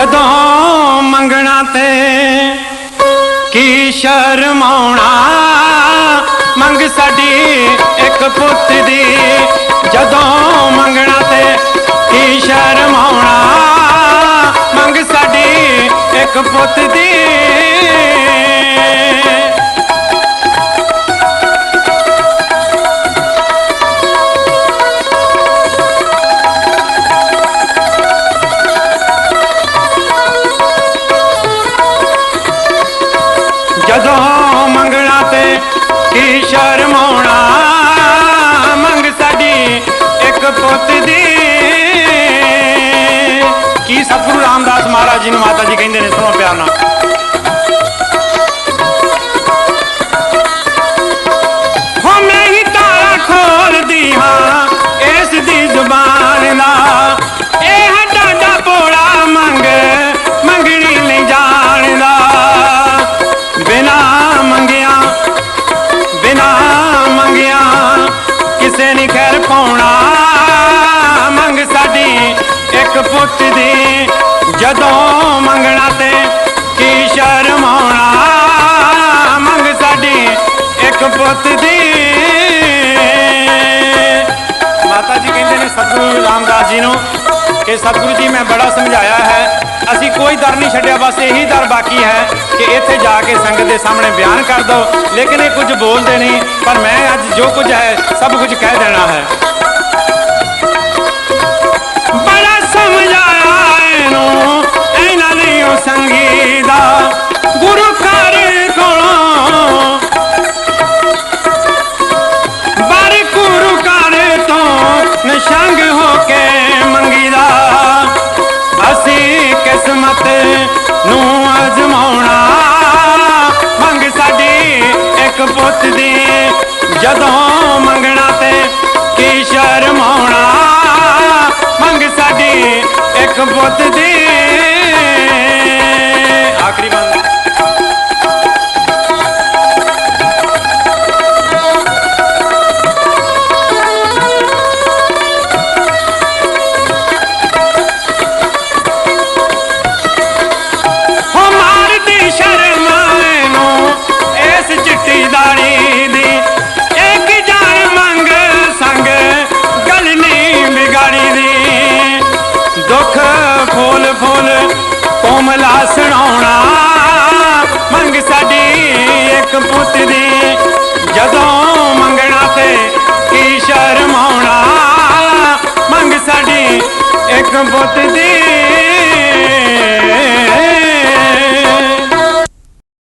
ਜਦੋਂ ਮੰਗਣਾ ਤੇ ਕੀ ਸ਼ਰਮਾਉਣਾ? ਮੰਗ ਸਾਡੀ ਇੱਕ ਪੁੱਤ ਦੀ। ਜਦੋਂ ਮੰਗਣਾ ਤੇ ਕੀ ਸ਼ਰਮਾਉਣਾ? ਮੰਗ ਸਾਡੀ ਇੱਕ ਪੁੱਤ ਜਦੋਂ ਮੰਗਣਾ ਤੇ ਕੀ ਸ਼ਰਮਾਉਣਾ ਮੰਗ ਸਾਡੀ ਇੱਕ ਪੁੱਤ ਦੀ। ਕੀ ਸਤਿਗੁਰੂ ਰਾਮਦਾਸ ਮਹਾਰਾਜ ਜੀ ਨੂੰ ਮਾਤਾ ਜੀ ਕਹਿੰਦੇ ਨੇ, ਸੁਣੋ ਪਿਆਰ ਨਾਲ। ਬਿਨਾ ਮੰਗਿਆ, ਕਿਸੇ ਨਹੀਂ ਖੈਰ ਪਾਉਣਾ। ਮੰਗ ਸਾਡੀ ਇੱਕ ਪੁੱਤ ਦੀ, ਜਦੋਂ ਮੰਗਣਾ ਤੇ ਕੀ ਸ਼ਰਮਾਉਣਾ ਮੰਗ ਸਾਡੀ ਇੱਕ ਪੁੱਤ ਦੀ। ਮਾਤਾ ਜੀ ਕਹਿੰਦੇ ਨੇ, ਸਤਿਗੁਰੂ ਰਾਮਦਾਸ ਜੀ ਨੂੰ ਕਿ ਸਤਿਗੁਰੂ ਜੀ ਮੈਂ ਬੜਾ ਸਮਝਾਇਆ ਹੈ। ਅਸੀਂ ਕੋਈ ਦਰ ਨਹੀਂ ਛੱਡਿਆ, ਬਸ ਇਹੀ ਦਰ ਬਾਕੀ ਹੈ ਕਿ ਇੱਥੇ ਜਾ ਕੇ ਸੰਗਤ ਦੇ ਸਾਹਮਣੇ ਬਿਆਨ ਕਰ ਦਿਓ। ਲੇਕਿਨ ਇਹ ਕੁਝ ਬੋਲਦੇ ਨਹੀਂ, ਪਰ ਮੈਂ ਅੱਜ ਜੋ ਕੁਝ ਹੈ, ਸਭ ਕੁਝ ਕਹਿ ਦੇਣਾ ਹੈ। ਨੂੰ ਅਜਮਾਉਣਾ। ਮੰਗ ਸਾਡੀ ਇੱਕ ਪੁੱਤ ਦੀ। ਜਦੋਂ ਮੰਗਣਾ ਤੇ ਕੀ ਸ਼ਰਮਾਉਣਾ ਮੰਗ ਸਾਡੀ ਇੱਕ ਪੁੱਤ ਦੀ। ਫੁੱਲ ਕੋਮਲਾ ਸੁਣਾਉਣਾ। ਮੰਗ ਸਾਡੀ ਇੱਕ ਪੁੱਤ ਦੀ। ਜਦੋਂ ਮੰਗਣਾ ਤੇ ਕੀ ਸ਼ਰਮਾਉਣਾ ਮੰਗ ਸਾਡੀ ਇੱਕ ਪੁੱਤ ਦੀ।